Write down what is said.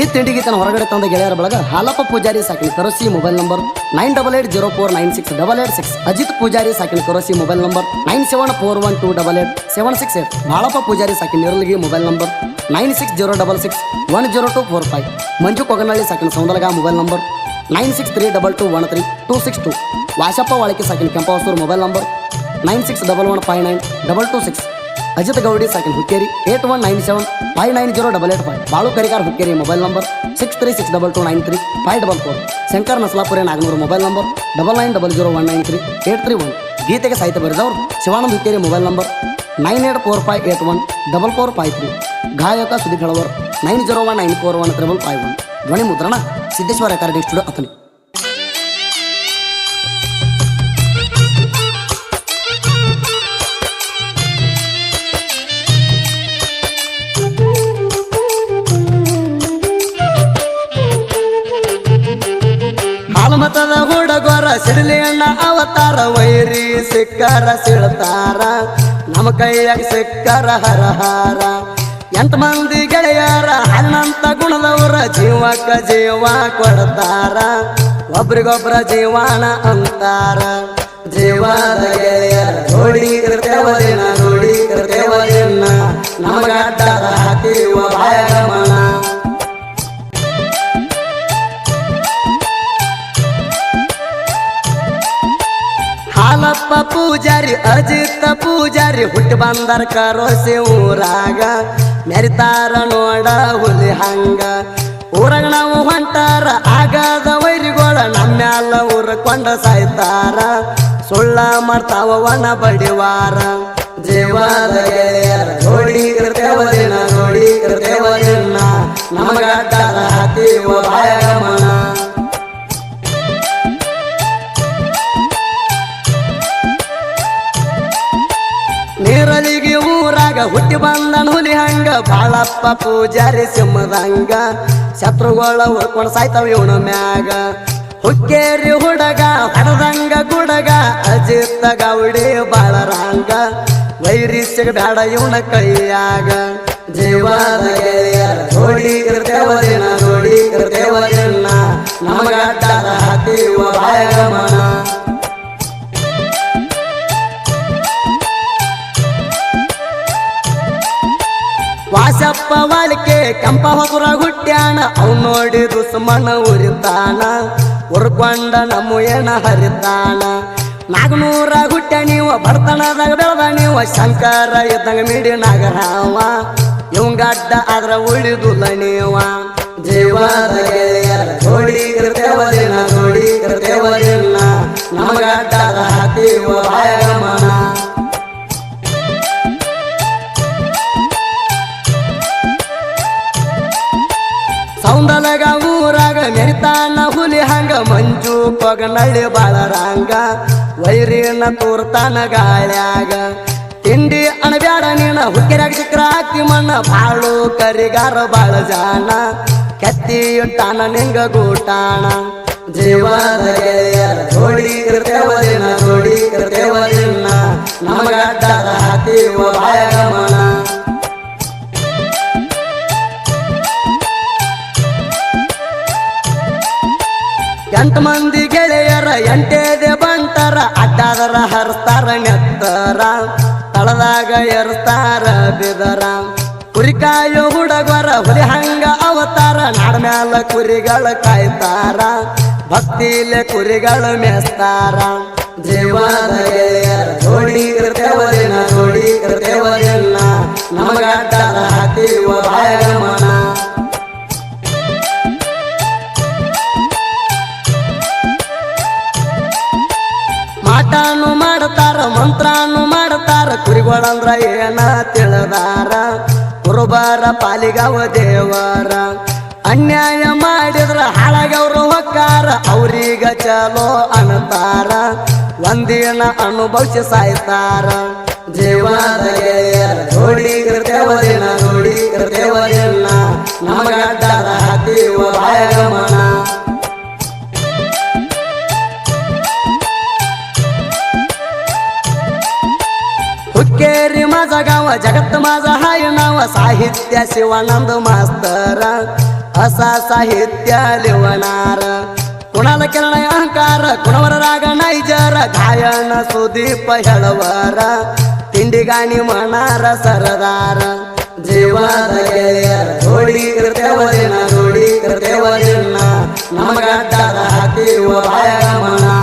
ಈ ತಿಂಡಿಗೆ ತನ್ನ ಹೊರಗಡೆ ತಂದ ಗೆಳೆಯರ ಬಳಗ Halappa Pujari ಸಾಕಿನ Karosi mobile number nine double eight zero four nine six double eight six. Ajit Pujari ಸಾಕಿನ Karosi mobile number nine seven four one two double eight seven six eight. Balappa Pujari ಸಾಕಿನ ನೆರಳಿಗೆ mobile number nine six zero double six one zero two four five. Manju Koganalli ಸಾಕಿನ Soundalaga mobile number nine six three double two one three two six two. Vashappa Valike ಸಾಕಿನ Kempavasuru mobile number nine six double one five nine double two six. Ajit Gaudi cycle Hukkeri eight one nine seven five nine zero double eight five Balu Karikar Hukkeri mobile number six three six double two nine three five double four Shankar Nasalapura Naganuru mobile number double nine double zero one nine three eight three one ಗೀತೆಗೆ ಸಾಹಿತ್ಯ ಬರೆದವರು Shivananda Hukkeri mobile number nine eight four five eight one double four five three ಗಾಯಕ Sudeep Helavar nine zero one nine four one triple five one ಧ್ವನಿ ಮುದ್ರಣ Siddeshwara recording studio Athani. ಹಾಲಮತದ ಹುಡುಗರ ಸಿಡಲಿ ಅಣ್ಣ ಅವತಾರ ವೈರಿ ಸಿಕ್ಕರ ಸಿಳ್ತಾರ. ನಮ್ಮ ಕೈಯಾಗ ಸಿಕ್ಕರ ಹರಹಾರ. ಎಂತ ಮಂದಿ ಗೆಳೆಯರ ಹಣ್ಣಂತ ಗುಣದವರ ಜೀವಕ್ಕ ಜೀವ ಕೊಡ್ತಾರ. ಒಬ್ರಿಗೊಬ್ರ ಜೀವಾನ ಅಂತಾರ. ಜೀವದ ಗೆಳೆಯರ ನೋಡಿ ಇರ್ತೇವ ದಿನ ನೋಡಿ ಇರ್ತೇವ ದಿನ ಹಾಕಿರುವ ಹಾಲಪ್ಪ ಅಜಿತ ಪೂಜಾರಿ ಹುಟ್ಟಿ ಬಂದರ ಕರೋಸಿ ಊರಾಗ. ಮೆರಿತಾರ ನೋಡ ಹುಲಿ ಹಂಗ. ಊರಾಗ ನಾವು ಹೊಂಟಾರ, ಆಗದ ವೈರಿಗೋಳ ಊರ ಕೊಂಡ ಸಾಯ್ತಾರ. ಸುಳ್ಳ ಮಾಡ್ತಾವ ಒಣ ಬಡಿವಾರ. ಜೀವಾದ ಗೆಳೆಯರ ನೋಡಿ ಇರ್ತೇವ ದಿನ ನೋಡಿ ಇರ್ತೇವ ದಿನ ನಮಗಡ್ಡರ ಹಾಕಿವ ನೀರಲಿಗೆ ಊರಾಗ ಹುಟ್ಟಿ ಬಂದನ ಹುಲಿ ಹಂಗ, ಬಾಳಪ್ಪ ಪೂಜಾರಿ ಸಿಂಹದಂಗ. ಶತ್ರುಗಳ ಹುಡ್ಕೊಂಡು ಸಾಯ್ತಾವ ಇವನ ಮ್ಯಾಗ. ಹುಕ್ಕೇರಿ ಹುಡಗ ಹಡದಂಗ ಗುಡಗ ಅಜಿತ್ತ ಗೌಡಿ ಬಾಳರಂಗ. ವೈರಿ ಸಿಗಬೇಡ ಇವನ ಕೈಯಾಗ. ಜೀವಾದ ಗೆಳೆಯರ ನೋಡಿ ಇರ್ತೇವ ದಿನ ನೋಡಿ ಇರ್ತೇವ ದಿನ. ವಾಸಪ್ಪ ವಾಲಿಕೆ ಕೆಂಪ ಹೊಸರ ಹುಟ್ಟ್ಯಾಣ ಅವ್ ನೋಡಿ ದುಸ್ಮನ ಉರಿತಾನ, ಉರ್ಕೊಂಡ ನಮ್ಮ ಏನ ಹರಿತಾನ. ನಾಗನೂರ ಹುಟ್ಟ ನೀವ ಬರ್ತನದಾಗ ಬೆಳೆದ ನೀವ, ಶಂಕರ ಇದ್ದಂಗ ಮಿಡಿ ನಾಗರಾವ ಇವಂಗಡ್ಡ ಅದ್ರ ಉಳಿದುಲ್ಲ ನೀವ. ಜೀವದ ಗೆಳೆಯರ ನೋಡಿ ಇರ್ತೇವ ದಿನ ನಮಗಡ್ಡರ ಹಾಕಿವ ಸೌಂದಲಗ ಊರಾಗ ಮೆರಿತಾನ ಹುಲಿ ಹಂಗ, ಮಂಜು ಕೊಗನಳ್ಳಿ ಬಾಳರಂಗ ವೈರಿನ ತೋರ್ತಾನ ಗಾಳ್ಯಾಗ. ತಿಂಡಿ ಅಣಬ್ಯಾಡ ನೀನ, ಹುಕ್ಕಿರಾಗ ಸಿಕ್ರ ಹಾಕಿ ಮಣ್ಣ, ಬಾಳು ಕರಿಗಾರ ಬಾಳ ಜಾನ. ಕೆತ್ತಿ ಇಟ್ಟಾನ ನಿಂಗ ಗೂಟಾಣ. ಜೀವನದ ಗೆಳೆಯರ ಜೋಡಿ ಇರ್ತೇವ ದಿನ ಜೋಡಿ ಇರ್ತೇವ ದಿನ ಬಾಯಗಮನ ಎಂಟು ಮಂದಿ ಗೆಳೆಯರ, ಎಂಟೇದೆ ಬಂತಾರ, ಅಡ್ಡಾದರ, ಹರಿಸ್ತಾರ, ನೆತ್ತರ. ತಳದಾಗ ಎರಸ್ತಾರ ಬಿದರ. ಕುರಿಕಾಯೋ ಹುಡುಗರ, ಹುಲಿ ಹಂಗ ಅವತಾರ ನಾಡ್ಮ್ಯಾಲ ಕುರಿಗಳ ಕಾಯ್ತಾರ. ಭಕ್ತಿಲೆ ಕುರಿಗಳು ಮೆಸ್ತಾರ. ದೇವಾದ ಗೆಳೆಯರ, ಜೋಡಿ ದಿನ ಜೋಡಿ ದಿನ ನಮಗಡ್ಡರ ಮಂತ್ರಾನು ಮಾಡ್ತಾರ. ಕುರಿಗಳಂದ್ರ ಏನ ತಿಳದಾರ? ಕುರುಬಾರ ಪಾಲಿಗವ ದೇವರ. ಅನ್ಯಾಯ ಮಾಡಿದ್ರ ಹಾಳಾಗವ್ರು ಹೊಕ್ಕಾರ. ಅವ್ರೀಗ ಚಲೋ ಅನ್ನತಾರ. ಒಂದಿನ ಅನುಭವಿಸಿ ಸಾಯ್ತಾರ. ಜೀವದ केरी माझा गाव जगत माझा हाय नाव साहित्या शिवानंद मास्तर. असा साहित्य लिवणार कुणाला केला नाही अहंकार कुणावर राग नाही जर. गायन सुदीप हेळवर तिंडी गाणी म्हणार सरदार. जेवा थोडी कृत्यावर हाती व बाया म्हणा.